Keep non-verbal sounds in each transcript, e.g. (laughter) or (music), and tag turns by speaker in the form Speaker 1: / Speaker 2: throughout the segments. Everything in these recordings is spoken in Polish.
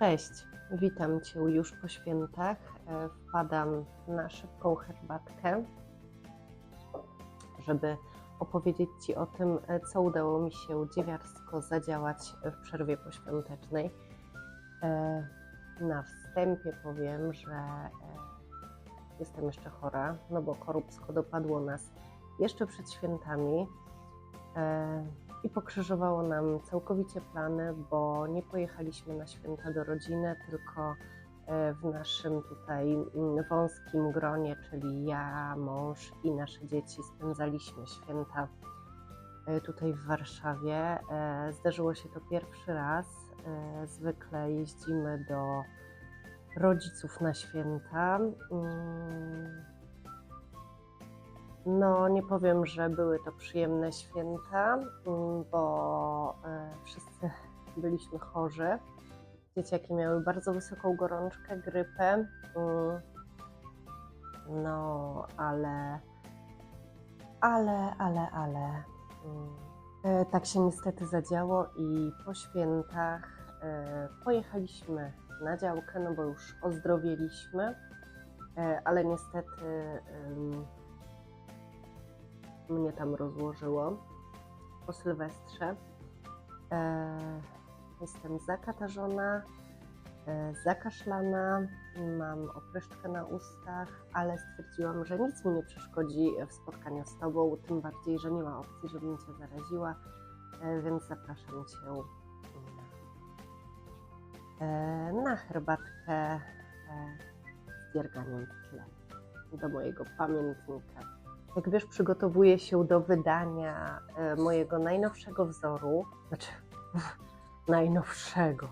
Speaker 1: Cześć, witam Cię już po świętach. E, Wpadam na szybką herbatkę, żeby opowiedzieć Ci o tym, e, co udało mi się dziewiarsko zadziałać w przerwie poświątecznej. E, Na wstępie powiem, że jestem jeszcze chora, no bo choróbsko dopadło nas jeszcze przed świętami. I pokrzyżowało nam całkowicie plany, bo nie pojechaliśmy na święta do rodziny, tylko e, w naszym tutaj mm, wąskim gronie, czyli ja, mąż i nasze dzieci spędzaliśmy święta e, tutaj w Warszawie. E, Zdarzyło się to pierwszy raz. Zwykle jeździmy do rodziców na święta. No, nie powiem, że były to przyjemne święta, mm, bo e, wszyscy (laughs) byliśmy chorzy. Dzieciaki miały bardzo wysoką gorączkę, grypę. mm, No, ale, ale, ale, ale. mm, e, Tak się niestety zadziało i po świętach e, pojechaliśmy na działkę, no bo już ozdrowieliśmy, ale niestety mnie tam rozłożyło po Sylwestrze. E, jestem zakatarzona, e, zakaszlana, mam opryszczkę na ustach, ale stwierdziłam, że nic mi nie przeszkodzi w spotkaniu z Tobą, tym bardziej, że nie ma opcji, żebym Cię zaraziła, e, więc zapraszam Cię na herbatkę z dzierganiem w tle do mojego pamiętnika. Jak wiesz, przygotowuję się do wydania e, mojego najnowszego wzoru, znaczy (laughs) najnowszego,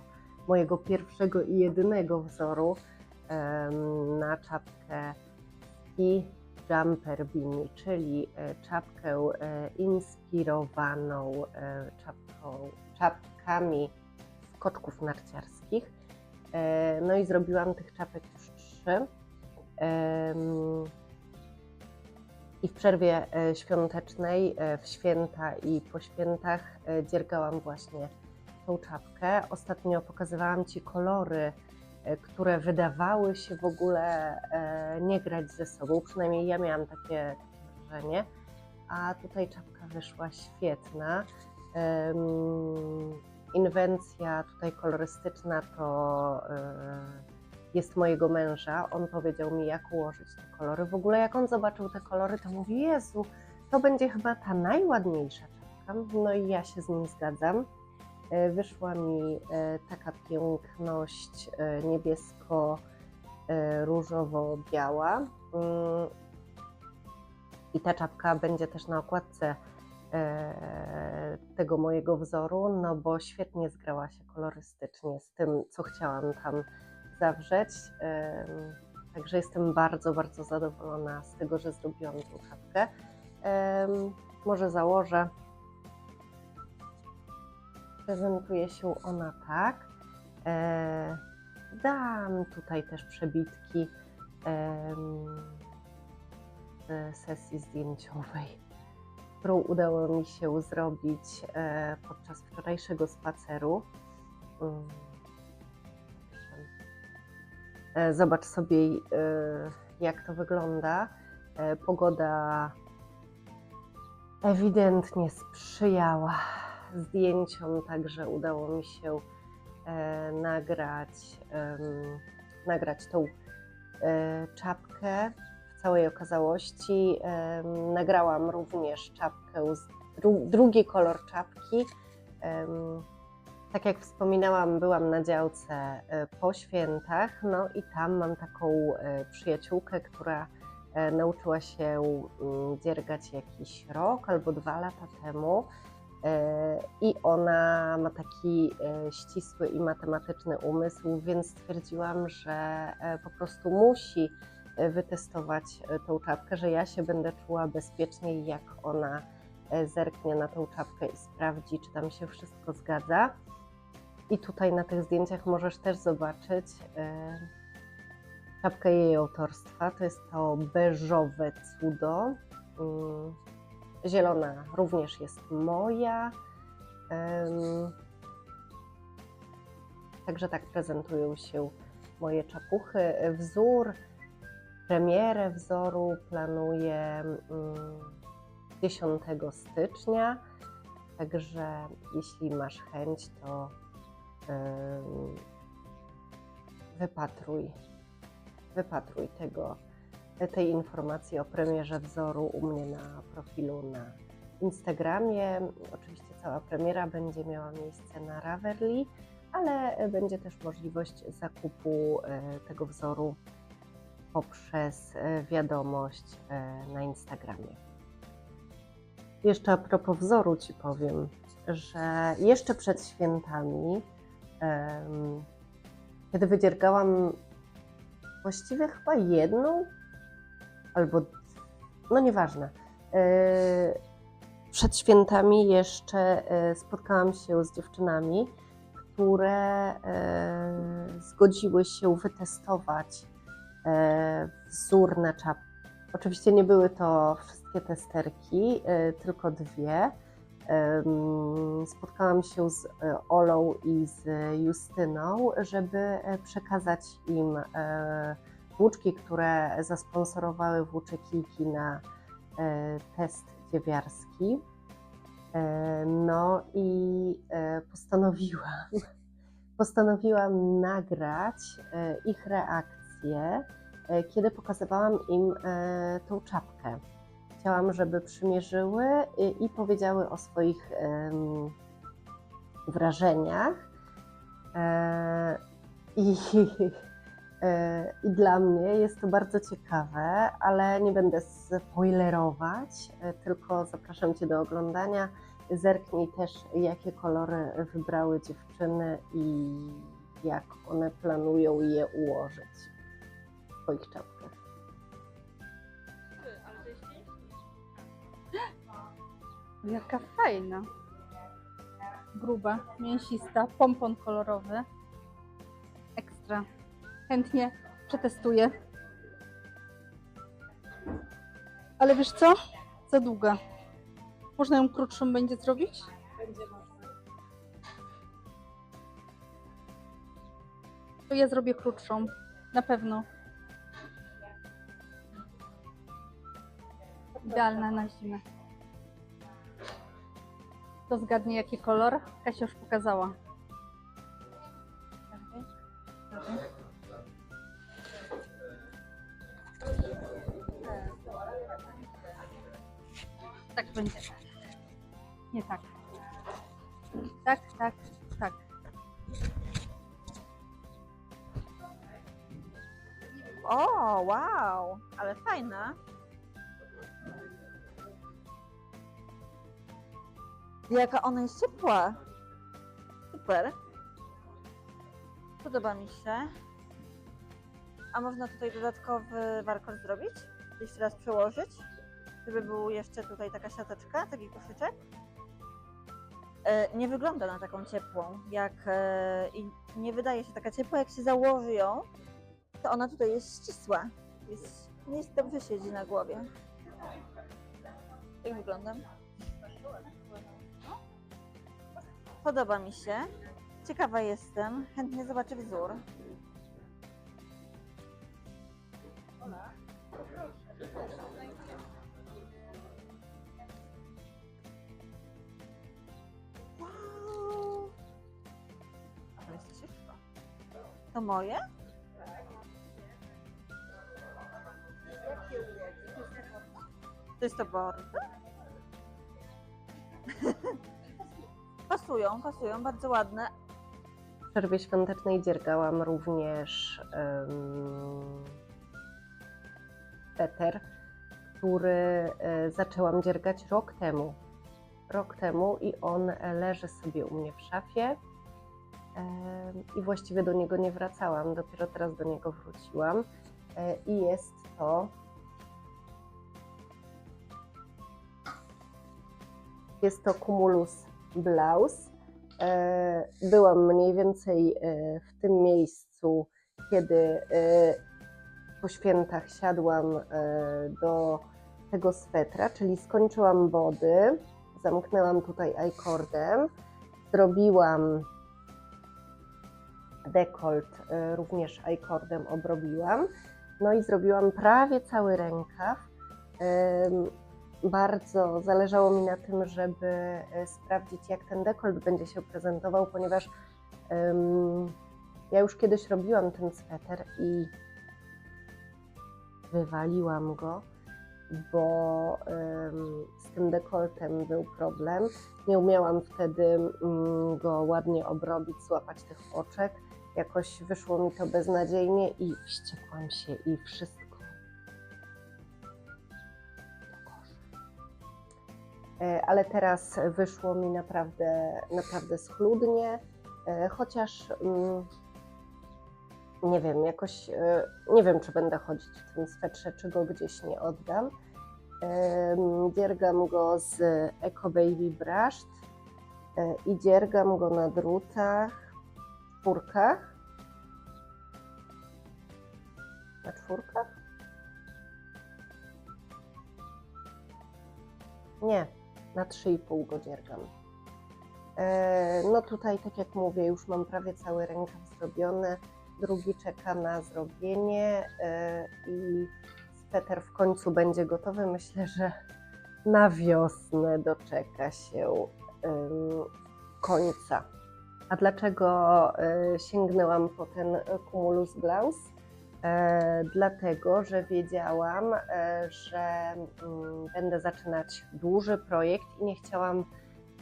Speaker 1: mojego pierwszego i jedynego wzoru na czapkę i jumper beanie, czyli e, czapkę e, inspirowaną czapką, czapkami z koczków narciarskich. No i zrobiłam tych czapek już trzy. I w przerwie e, świątecznej, e, w święta i po świętach e, dziergałam właśnie tą czapkę. Ostatnio pokazywałam Ci kolory, które wydawały się w ogóle nie grać ze sobą. Przynajmniej ja miałam takie, takie wrażenie. A tutaj czapka wyszła świetna. Inwencja tutaj kolorystyczna to jest mojego męża. On powiedział mi, jak ułożyć te kolory. W ogóle, jak on zobaczył te kolory, to mówi: Jezu, to będzie chyba ta najładniejsza czapka. No i ja się z nim zgadzam. E, Wyszła mi e, taka piękność e, niebiesko-różowo-biała. Mm, I ta czapka będzie też na okładce tego mojego wzoru, no bo świetnie zgrała się kolorystycznie z tym, co chciałam tam zawrzeć. Także jestem bardzo, bardzo zadowolona z tego, że zrobiłam tą czapkę. Może założę. Prezentuje się ona tak. E, Dam tutaj też przebitki z sesji zdjęciowej, którą udało mi się zrobić e, podczas wczorajszego spaceru. E, Zobacz sobie, e, jak to wygląda. E, Pogoda ewidentnie sprzyjała zdjęciom, także udało mi się nagrać, nagrać tą czapkę w całej okazałości. Nagrałam również czapkę, drugi kolor czapki. Tak jak wspominałam, byłam na działce e, po świętach, no i tam mam taką e, przyjaciółkę, która e, nauczyła się mm, dziergać jakiś rok albo dwa lata temu. I ona ma taki ścisły i matematyczny umysł, więc stwierdziłam, że po prostu musi wytestować tą czapkę, że ja się będę czuła bezpieczniej, jak ona zerknie na tą czapkę i sprawdzi, czy tam się wszystko zgadza. I tutaj na tych zdjęciach możesz też zobaczyć e, czapkę jej autorstwa. To jest to beżowe cudo. Mm, Zielona również jest moja. Także tak prezentują się moje czapuchy. Wzór, premierę wzoru planuję mm, 10 stycznia. Także jeśli masz chęć, to wypatruj, wypatruj tego, tej informacji o premierze wzoru u mnie na profilu na Instagramie. Oczywiście cała premiera będzie miała miejsce na Ravelli, ale będzie też możliwość zakupu e, tego wzoru poprzez e, wiadomość e, na Instagramie. Jeszcze a propos wzoru Ci powiem, że jeszcze przed świętami, kiedy wydziergałam właściwie chyba jedną albo, no nieważne, e, przed świętami jeszcze e, spotkałam się z dziewczynami, które e, zgodziły się wytestować wzór na czapkę. Oczywiście nie były to wszystkie testerki, tylko dwie. Spotkałam się z e, Olą i z Justyną, żeby e, przekazać im e, włóczki, które zasponsorowały włóczekiki na test dziewiarski. No i postanowiłam, (laughs) postanowiłam nagrać ich reakcje, e, kiedy pokazywałam im tą czapkę. Chciałam, żeby przymierzyły i, i powiedziały o swoich em, wrażeniach. E, I, (laughs) e, I dla mnie jest to bardzo ciekawe, ale nie będę spoilerować, e, tylko zapraszam Cię do oglądania. Zerknij też, jakie kolory wybrały dziewczyny i jak one planują je ułożyć w swoich czapkach.
Speaker 2: Jaka fajna. Gruba, mięsista, pompon kolorowy. Ekstra. Chętnie przetestuję. Ale wiesz co? Za długa. Można ją krótszą będzie zrobić?
Speaker 3: Będzie można.
Speaker 2: To ja zrobię krótszą. Na pewno. Idealna na zimę. To zgadnie jaki kolor? Kasia już pokazała. Tak będzie. Nie tak. Tak, tak, tak.
Speaker 3: O, wow, ale fajna. Jaka ona jest ciepła. Super. Podoba mi się. A można tutaj dodatkowy warkot zrobić? Jeszcze raz przełożyć? Żeby był jeszcze tutaj taka siateczka, taki koszyczek? E, Nie wygląda na taką ciepłą, jak e, i nie wydaje się taka ciepła, jak się założy ją, to ona tutaj jest ścisła. Jest, nie jest dobrze siedzi na głowie. Jak wyglądam? Podoba mi się. Ciekawa jestem. Chętnie zobaczę wzór. Wow! To moje? To jest to bordo? Pasują, pasują, bardzo ładne.
Speaker 1: W przerwie świątecznej dziergałam również um, Peter, który e, zaczęłam dziergać rok temu. Rok temu i on leży sobie u mnie w szafie i właściwie do niego nie wracałam, dopiero teraz do niego wróciłam E, i jest to jest to Cumulus Blaus. E, Byłam mniej więcej e, w tym miejscu, kiedy e, po świętach siadłam do tego swetra, czyli skończyłam body, zamknęłam tutaj i-cordem, zrobiłam Dekolt również i-cordem obrobiłam. No i zrobiłam prawie cały rękaw. Bardzo zależało mi na tym, żeby e, sprawdzić, jak ten dekolt będzie się prezentował, ponieważ em, ja już kiedyś robiłam ten sweter i wywaliłam go, bo em, z tym dekoltem był problem. Nie umiałam wtedy mm, go ładnie obrobić, złapać tych oczek. Jakoś wyszło mi to beznadziejnie i wściekłam się i wszystko. Ale teraz wyszło mi naprawdę, naprawdę schludnie, e, chociaż mm, nie wiem, jakoś e, nie wiem, czy będę chodzić w tym swetrze, czy go gdzieś nie oddam. Dziergam go z Eco Baby e, i dziergam go na drutach, czwórkach. Na czwórkach? Nie, na 3,5 go dziergam. E, No tutaj, tak jak mówię, już mam prawie cały rękaw zrobiony. Drugi czeka na zrobienie e, i sweter w końcu będzie gotowy. Myślę, że na wiosnę doczeka się końca. A dlaczego e, sięgnęłam po ten Cumulus Glaus? E, dlatego, że wiedziałam, e, że mm, będę zaczynać duży projekt i nie chciałam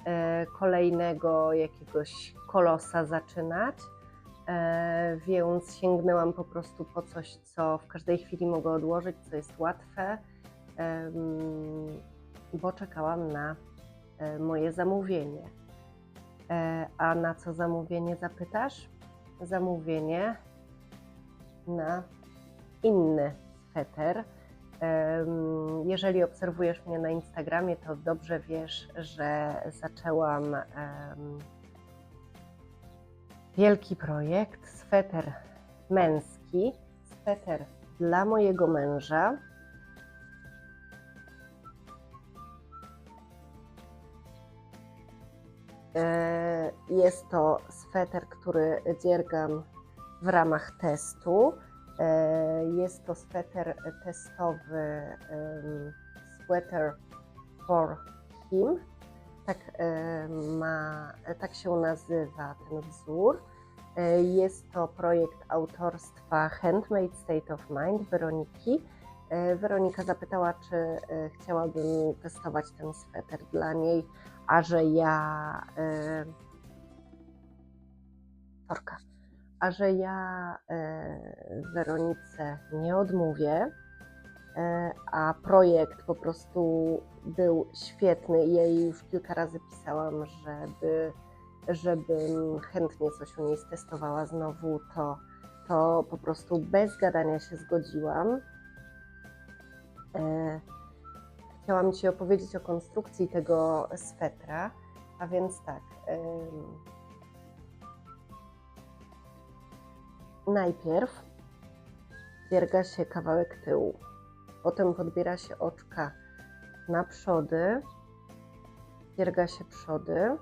Speaker 1: e, kolejnego jakiegoś kolosa zaczynać, więc sięgnęłam po prostu po coś, co w każdej chwili mogę odłożyć, co jest łatwe, bo czekałam na moje zamówienie. A na co zamówienie zapytasz? Zamówienie na inny sweter. Jeżeli obserwujesz mnie na Instagramie, to dobrze wiesz, że zaczęłam wielki projekt sweter męski, sweter dla mojego męża. E, Jest to sweter, który dziergam w ramach testu. E, Jest to sweter testowy Sweater for Him. Tak, e, ma, tak się nazywa ten wzór. E, Jest to projekt autorstwa Handmade State of Mind Weroniki. Weronika zapytała, czy chciałabym testować ten sweter dla niej, a że ja. Torka a że ja e, Weronice nie odmówię, e, a projekt po prostu był świetny i jej już kilka razy pisałam, żeby, żebym chętnie coś u niej stestowała znowu, to, to po prostu bez gadania się zgodziłam. E, Chciałam Ci opowiedzieć o konstrukcji tego swetra, a więc tak. Najpierw dzierga się kawałek tyłu, potem podbiera się oczka na przody, dzierga się przody,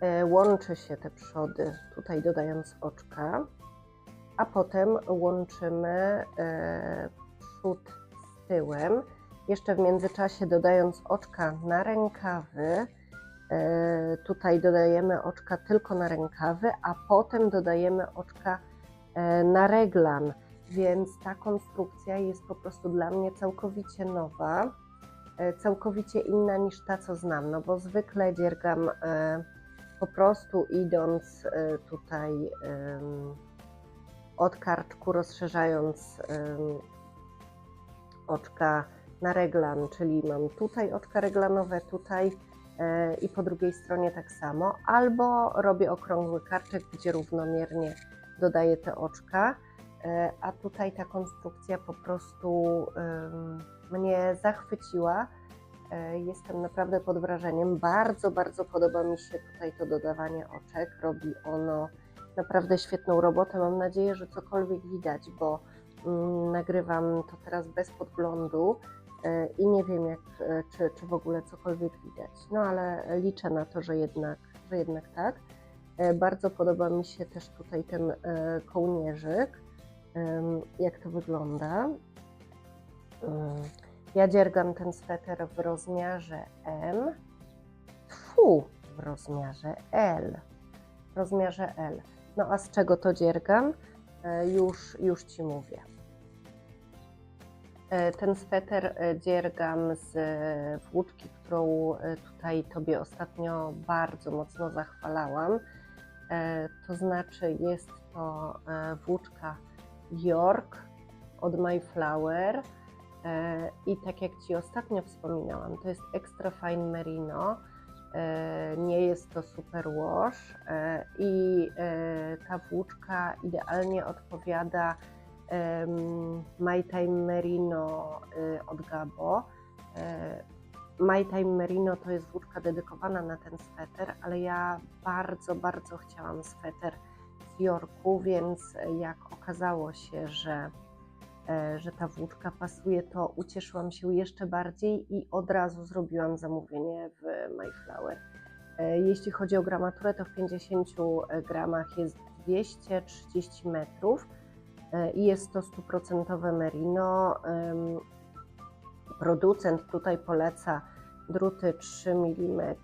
Speaker 1: E, łączy się te przody, tutaj dodając oczka, a potem łączymy e, przód z tyłem jeszcze w międzyczasie dodając oczka na rękawy, e, tutaj dodajemy oczka tylko na rękawy, a potem dodajemy oczka e, na reglan, więc ta konstrukcja jest po prostu dla mnie całkowicie nowa, e, całkowicie inna niż ta, co znam, no bo zwykle dziergam po prostu idąc tutaj od karczku, rozszerzając oczka na reglan, czyli mam tutaj oczka reglanowe, tutaj e, i po drugiej stronie tak samo, albo robię okrągły karczek, gdzie równomiernie dodaję te oczka, e, a tutaj ta konstrukcja po prostu mnie zachwyciła. E, Jestem naprawdę pod wrażeniem. Bardzo, bardzo podoba mi się tutaj to dodawanie oczek. Robi ono naprawdę świetną robotę. Mam nadzieję, że cokolwiek widać, bo mm, nagrywam to teraz bez podglądu i nie wiem, jak, e, czy, czy w ogóle cokolwiek widać. No ale liczę na to, że jednak, że jednak tak. E, Bardzo podoba mi się też tutaj ten e, kołnierzyk, jak to wygląda. Ja dziergam ten sweter w rozmiarze M. Fu, w rozmiarze L. W rozmiarze L. No a z czego to dziergam? E, Już, już Ci mówię. E, Ten sweter e, dziergam z e, włóczki, którą tutaj Tobie ostatnio bardzo mocno zachwalałam. To znaczy jest to włóczka York od My Flower. E, I tak jak Ci ostatnio wspominałam, to jest extra fine merino. Nie jest to super wash i ta włóczka idealnie odpowiada My Time Merino y, od Gabo. E, My Time Merino to jest włóczka dedykowana na ten sweter, ale ja bardzo, bardzo chciałam sweter z Yorku, więc jak okazało się, że, e, że ta włóczka pasuje, to ucieszyłam się jeszcze bardziej i od razu zrobiłam zamówienie w My Flower. E, Jeśli chodzi o gramaturę, to w 50 gramach jest 230 metrów i jest to stuprocentowe merino. Producent tutaj poleca druty 3 mm.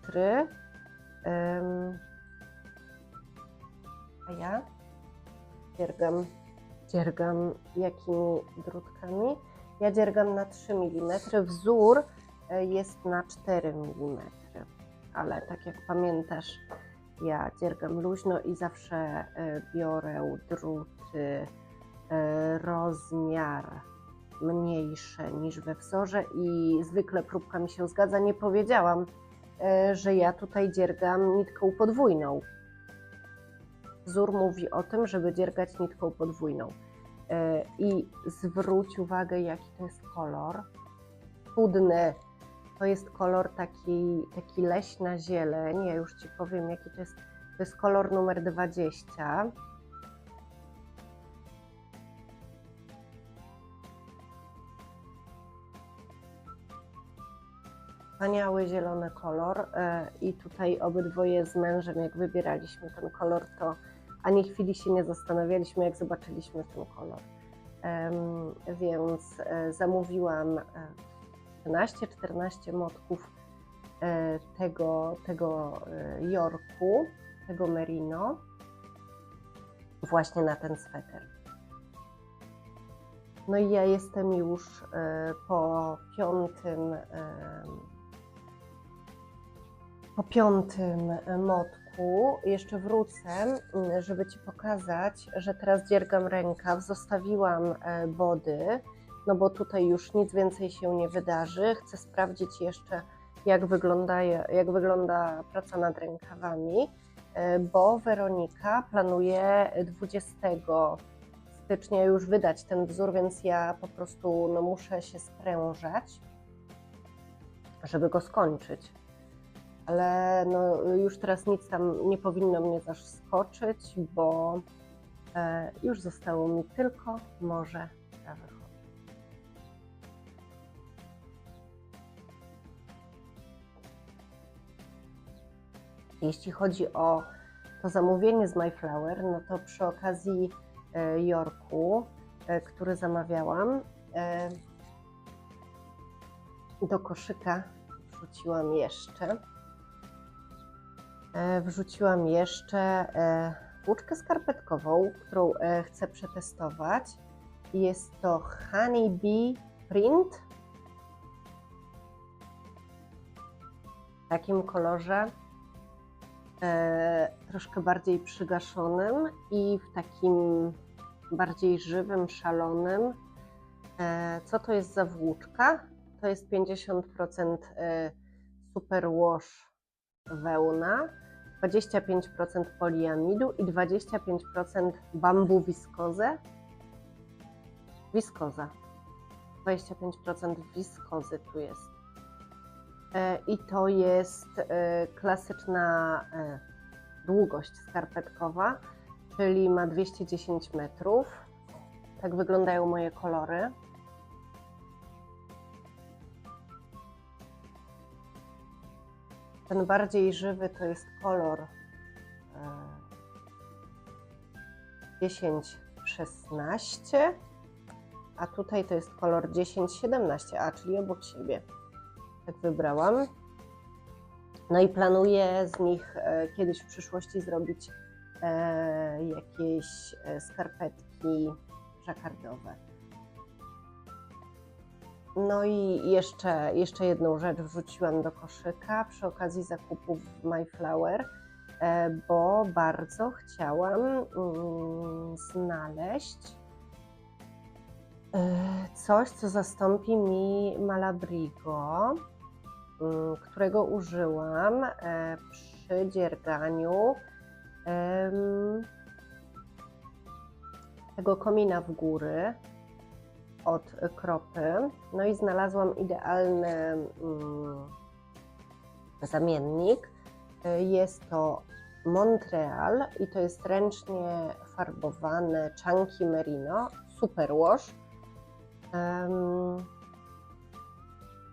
Speaker 1: A ja dziergam, dziergam jakimi drutkami? Ja dziergam na 3 mm. Wzór e, jest na 4 mm. Ale tak jak pamiętasz, ja dziergam luźno i zawsze e, biorę druty e, rozmiar mniejsze niż we wzorze i zwykle próbka mi się zgadza. Nie powiedziałam, e, że ja tutaj dziergam nitką podwójną. Wzór mówi o tym, żeby dziergać nitką podwójną. E, I zwróć uwagę, jaki to jest kolor. Cudny. To jest kolor taki, taki leśna zieleń. Ja już Ci powiem, jaki to jest. To jest kolor numer 20. Wspaniały zielony kolor e, i tutaj obydwoje z mężem, jak wybieraliśmy ten kolor, to ani chwili się nie zastanawialiśmy, jak zobaczyliśmy ten kolor. Więc e, zamówiłam e, 13-14 motków e, tego, tego e, Yorku, tego merino, właśnie na ten sweter. No i ja jestem już po piątym po piątym motku. Jeszcze wrócę, mm, żeby Ci pokazać, że teraz dziergam rękaw, zostawiłam e, body, no bo tutaj już nic więcej się nie wydarzy. Chcę sprawdzić jeszcze, jak wygląda, jak wygląda praca nad rękawami, e, bo Weronika planuje 20 stycznia już wydać ten wzór, więc ja po prostu no, muszę się sprężać, żeby go skończyć ale no, już teraz nic tam nie powinno mnie zaskoczyć, bo e, już zostało mi tylko morze prawych. Jeśli chodzi o to zamówienie z My Flower, no to przy okazji e, Yorku, e, który zamawiałam, do koszyka wrzuciłam jeszcze wrzuciłam jeszcze e, włóczkę skarpetkową, którą e, chcę przetestować. Jest to Honey Bee Print. W takim kolorze e, troszkę bardziej przygaszonym i w takim bardziej żywym, szalonym. E, co to jest za włóczka? To jest 50% e, super wash wełna, 25% poliamidu i 25% bambu wiskozy. Wiskoza. 25% wiskozy tu jest. E, I to jest e, klasyczna e, długość skarpetkowa, czyli ma 210 metrów. Tak wyglądają moje kolory. Ten bardziej żywy to jest kolor e, 10-16, a tutaj to jest kolor 10-17, a czyli obok siebie. Tak wybrałam. No i planuję z nich e, kiedyś w przyszłości zrobić e, jakieś e, skarpetki żakardowe. No i jeszcze, jeszcze jedną rzecz wrzuciłam do koszyka przy okazji zakupów w MyFlower, e, bo bardzo chciałam mm, znaleźć e, coś, co zastąpi mi Malabrigo, mm, którego użyłam e, przy dzierganiu tego komina w góry od kropy. No i znalazłam idealny mm, zamiennik. Jest to Montreal i to jest ręcznie farbowane Chunky Merino Superwash. Um,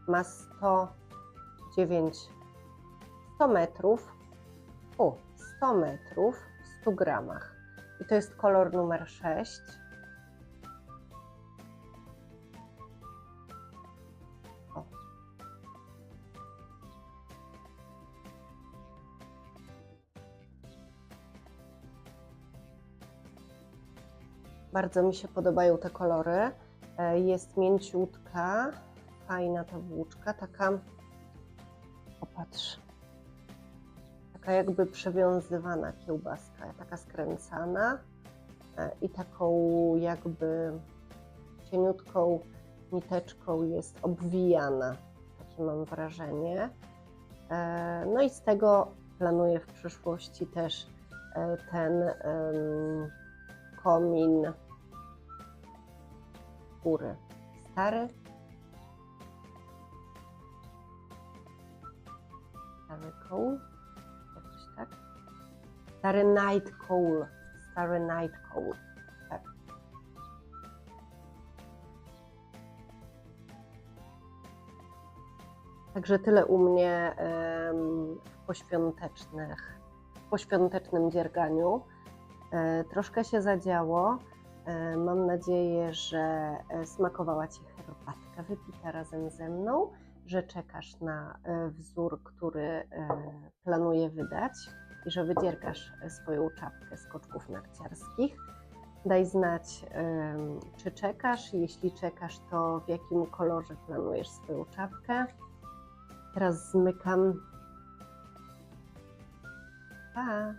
Speaker 1: ma 109 100 metrów. U, 100 metrów w 100 gramach. I to jest kolor numer 6. Bardzo mi się podobają te kolory. E, Jest mięciutka, fajna ta włóczka, taka, popatrz, taka jakby przewiązywana kiełbaska, taka skręcana e, i taką jakby cieniutką niteczką jest obwijana, takie mam wrażenie. E, No i z tego planuję w przyszłości też ten komin góry. Stary. Stary. Jakoś tak. Stary night coal. Stary night coal. Tak. Także tyle u mnie w poświątecznych, w poświątecznym dzierganiu. E, Troszkę się zadziało. E, Mam nadzieję, że e, smakowała Ci herbatka wypita razem ze mną, że czekasz na e, wzór, który planuję wydać i że wydziergasz e, swoją czapkę z koczków narciarskich. Daj znać, czy czekasz. Jeśli czekasz, to w jakim kolorze planujesz swoją czapkę. Teraz zmykam. Pa!